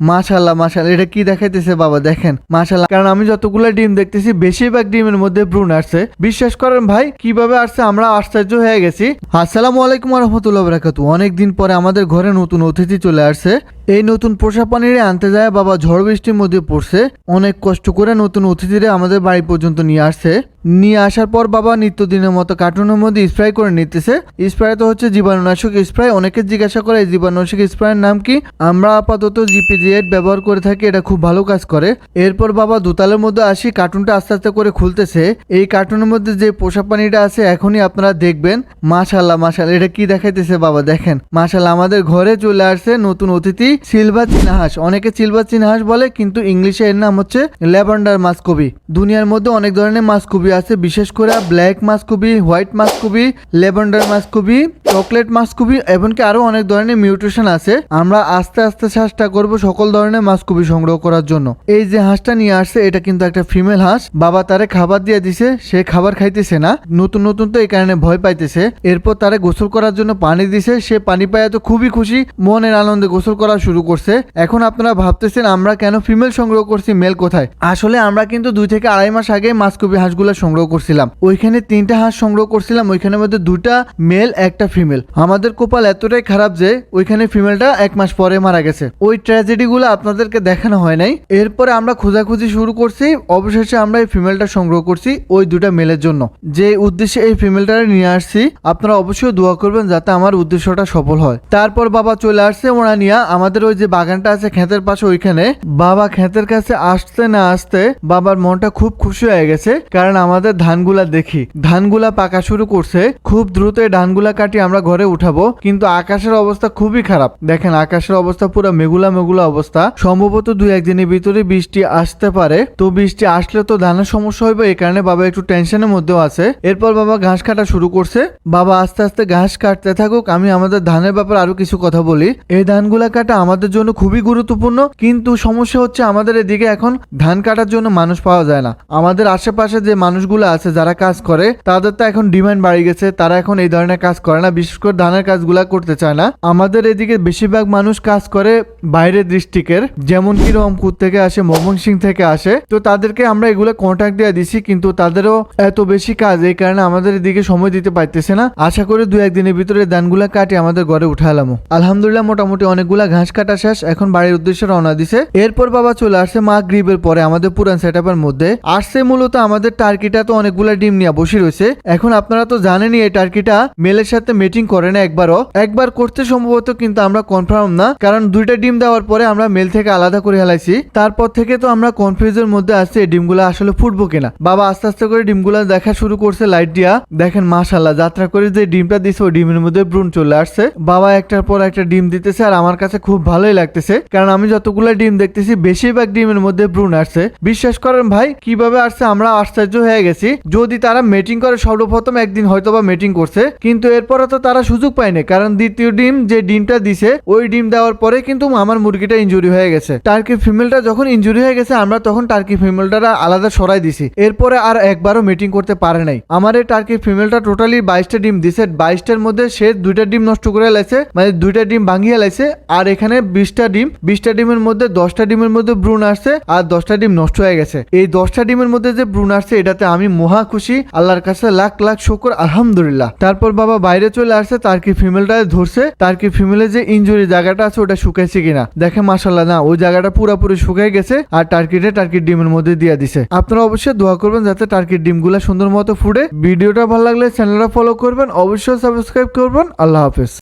মাশাল্লাহ মাশাল্লাহ এটা কি দেখাইতেছে বাবা, দেখেন। মাশাল্লাহ কারণ আমি যতগুলো ডিম দেখতেছি, বেশিরভাগ ডিমের মধ্যে ব্রুন আসছে। বিশ্বাস করেন ভাই, কীভাবে আসছে আমরা আশ্চর্য হয়ে গেছি। আসসালামু আলাইকুম রহমতুল্লাহ বরাকাতু অনেকদিন পরে আমাদের ঘরে নতুন অতিথি চলে আসছে। এই নতুন পোষা পানিরে আনতে যায় বাবা ঝড় বৃষ্টির মধ্যে পড়ছে। অনেক কষ্ট করে নতুন অতিথিরা আমাদের বাড়ি পর্যন্ত নিয়ে আসছে। নিয়ে আসার পর বাবা নিত্যদিনের মতো কার্টুনের মধ্যে স্প্রে করে নিতেছে। স্প্রে তো হচ্ছে জীবাণুনাশক স্প্রে। অনেকে জিজ্ঞাসা করে, এই জীবাণুনাশক স্প্রের নাম কি? আমরা আপাতত জিপিজিএড ব্যবহার করে থাকি, এটা খুব ভালো কাজ করে। এরপর বাবা দোতালের মধ্যে আসি, কার্টুনটা আস্তে আস্তে করে খুলতেছে। এই কার্টুনের মধ্যে যে পোষা পানিটা আছে, এখনই আপনারা দেখবেন। মাশাল্লাহ মাশাল্লাহ এটা কি দেখাইতেছে বাবা, দেখেন। মাশাল্লাহ আমাদের ঘরে চলে আসছে নতুন অতিথি। সিলভার চিনহাস। অনেকে সিলভার চিনহাস বলে, কিন্তু ইংলিশে এর নাম হচ্ছে ল্যাভেন্ডার মাসকবি। দুনিয়ার মধ্যে অনেক ধরনের মাসকবি আছে, বিশেষ করে black muscovy, white muscovy, lavender muscovy chocolate muscovy এমনকি আরও অনেক ধরনের মিউটেশন আছে। আমরা আস্তে আস্তে চেষ্টা করব সকল ধরনের মাস্কবি সংগ্রহ করার জন্য। এই যে হাঁসটা নিয়ে আসছে, এটা কিন্তু একটা ফিমেল হাঁস। বাবা তারে খাবার দিয়ে দিছে, সে খাবার খাইতেছে না। নতুন নতুন তো এই কারণে ভয় পাইতেছে। এরপর তারে গোসল করার জন্য পানি দিছে। সে পানি পায় তো খুবই খুশি, মনের আনন্দে গোসল করা শুরু করছে। এখন আপনারা ভাবতেছেন, আমরা কেন ফিমেল সংগ্রহ করছি মেল কোথায়? আসলে আমরা কিন্তু দুই থেকে আড়াই মাস আগে মাস্কবি হাঁসগুলো সংগ্রহ করছিলাম। ওইখানে তিনটা হাঁস সংগ্রহ করছিলাম, ওইখানের মধ্যে দুটা মেল একটা ফিমেল আমাদের কপাল এতটাই খারাপ যে ওইখানে ফিমেলটা এক মাস পরে মারা গেছে। ওই ট্র্যাজেডি গুলো আপনাদেরকে দেখানো হয় নাই। এরপরে আমরা খোঁজাখুঁজি শুরু করছি। অবশেষে আমরা এই ফিমেলটা সংগ্রহ করছি ওই দুটা মেলের জন্য। যে উদ্দেশ্যে এই ফিমেলটা নিয়ে আসছি, আপনারা অবশ্যই দোয়া করবেন যাতে আমার উদ্দেশ্যটা সফল হয়। তারপর বাবা চলে আসছে ওরা নিয়ে। আমাদের ওই যে বাগানটা আছে ক্ষেতের পাশে ওইখানে। বাবা ক্ষেতের কাছে আসতে না আসতে বাবার মনটা খুব খুশি হয়ে গেছে। কারণ আমাদের ধানগুলা দেখি। ধানগুলা পাকা শুরু করছে। খুব দ্রুত ধানগুলা কাটি আমরা ঘরে উঠাবো, কিন্তু আকাশের অবস্থা খুবই খারাপ। দেখেন, আকাশের অবস্থা পুরো মেগুলা মেগুলা অবস্থা। সম্ভবত দুই একদিনের ভিতরে বৃষ্টি আসতে পারে। তো বৃষ্টি আসলে তো ধানের সমস্যা হইবে, এই কারণে বাবা একটু টেনশনের মধ্যেও আছে। এরপর বাবা ঘাস কাটা শুরু করছে। বাবা আস্তে আস্তে ঘাস কাটতে থাকুক, আমি আমাদের ধানের ব্যাপারে আরও কিছু কথা বলি। এই ধানগুলা কাটা আমাদের জন্য খুবই গুরুত্বপূর্ণ, কিন্তু সমস্যা হচ্ছে আমাদের এদিকে এখন ধান কাটার জন্য মানুষ পাওয়া যায় না। আমাদের আশেপাশে যে মানুষগুলো আছে, যারা কাজ করে, তাদের তো এখন ডিমান্ড বাড়ি গেছে, তারা এখন এই ধরনের কাজ করে না। বিশেষ করে ধানের কাজগুলা করতে চায় না। আমাদের এদিকে বেশিরভাগ মানুষ কাজ করে বাইরের ডিস্ট্রিক্টের যেমন কি রংপুর থেকে আসে, ময়মনসিং থেকে আসে। তো তাদেরকে আমরা এগুলো কন্ট্যাক্ট দিয়ে দিছি, কিন্তু তাদেরও এত বেশি কাজ এই কারণে আমাদের এদিকে সময় দিতে পারতেছে না। আশা করি দু একদিনের ভিতরে ধানগুলা কাটি আমাদের ঘরে উঠালাম আলহামদুলিল্লাহ মোটামুটি অনেকগুলা ঘাস কাটা শেষ, এখন বাড়ির উদ্দেশ্যে রওনা দিছে। এরপর বাবা চলে আসছে মা গ্রিবের পরে আমাদের পুরান সেট মধ্যে। আসছে মূলত আমাদের টার্কিটা তো অনেকগুলা ডিম নিয়ে বসে রয়েছে। এখন আপনারা তো জানেনই এই টার্কিটা, মেলের সাথে মিটিং করে না একবারও। একবার করতে সম্ভবত কিন্তু আমরা কনফার্ম না, কারণ দুইটা ডিম দেওয়ার পরে আমরা মেল থেকে আলাদা করে হেলাইছি। তারপর থেকে তো আমরা কনফিউজের মধ্যে আসছে এই ডিমগুলো আসলে ফুটবো কিনা। বাবা আস্তে আস্তে করে ডিমগুলো দেখা শুরু করছে লাইট দিয়া। দেখেন মাশাল্লাহ যাত্রা করে যে ডিমটা দিছে, ওই ডিমের মধ্যে ব্রুন চলে আসছে। বাবা একটার পর একটা ডিম দিতেছে আর আমার কাছে খুব ভালোই লাগতেছে, কারণ আমি যতগুলো ডিম দেখতেছি, বেশিরভাগ ডিমের মধ্যে ব্রুন আসছে। বিশ্বাস করেন ভাই, কীভাবে আসছে আমরা আশ্চর্য হয়ে গেছি। যদি তারা মিটিং করে, সর্বপ্রথম একদিন হয়তো বা মিটিং করছে, কিন্তু এরপরে তো তারা সুযোগ পায়নি। কারণ দ্বিতীয় ডিম যে ডিমটা দিছে, ওই ডিম দেওয়ার পরে কিন্তু আমার মুরগিটা ইনজুরি হয়ে গেছে। টার্কি ফিমেলটা যখন ইনজুরি হয়ে গেছে, আমরা তখন টার্কি ফিমেলটা আলাদা সরাই দিছি। এরপরে আর একবারও মিটিং করতে পারে নাই। আমার এই টার্কি ফিমেলটা টোটালি বাইশটা ডিম দিছে। বাইশটার মধ্যে সে দুইটা ডিম নষ্ট করে লাইছে মানে দুইটা ডিম ভাঙিয়ে লাইছে, আর এখানে বিশটা ডিম, বিশটা ডিমের মধ্যে দশটা ডিমের মধ্যে ব্রুন আসছে, আর দশটা ডিম নষ্ট হয়ে গেছে। এই দশটা ডিমের মধ্যে যে ব্রুন আসছে, এটাতে আমি মহা খুশি। আল্লাহর কাছে লাখ লাখ শুকর, আলহামদুলিল্লাহ। তারপর বাবা বাইরে চলে আসছে, তার কি ফিমেলটা ধরছে, তার কি ফিমেলের যে ইঞ্জুরি জায়গাটা আছে, ওটা শুকাইছে কিনা? দেখে মাসাল্লাহ না, ওই জায়গাটা পুরোপুরি শুকাই গেছে, আর টার্কিটা টার্কির ডিমের মধ্যে দিয়ে দিছে। আপনারা অবশ্যই দোয়া করবেন যাতে টার্কির ডিমগুলা সুন্দর মতো ফুটে। ভিডিওটা ভালো লাগলে চ্যানেলটা ফলো করবেন, অবশ্যই সাবস্ক্রাইব করবেন। আল্লাহ হাফেজ।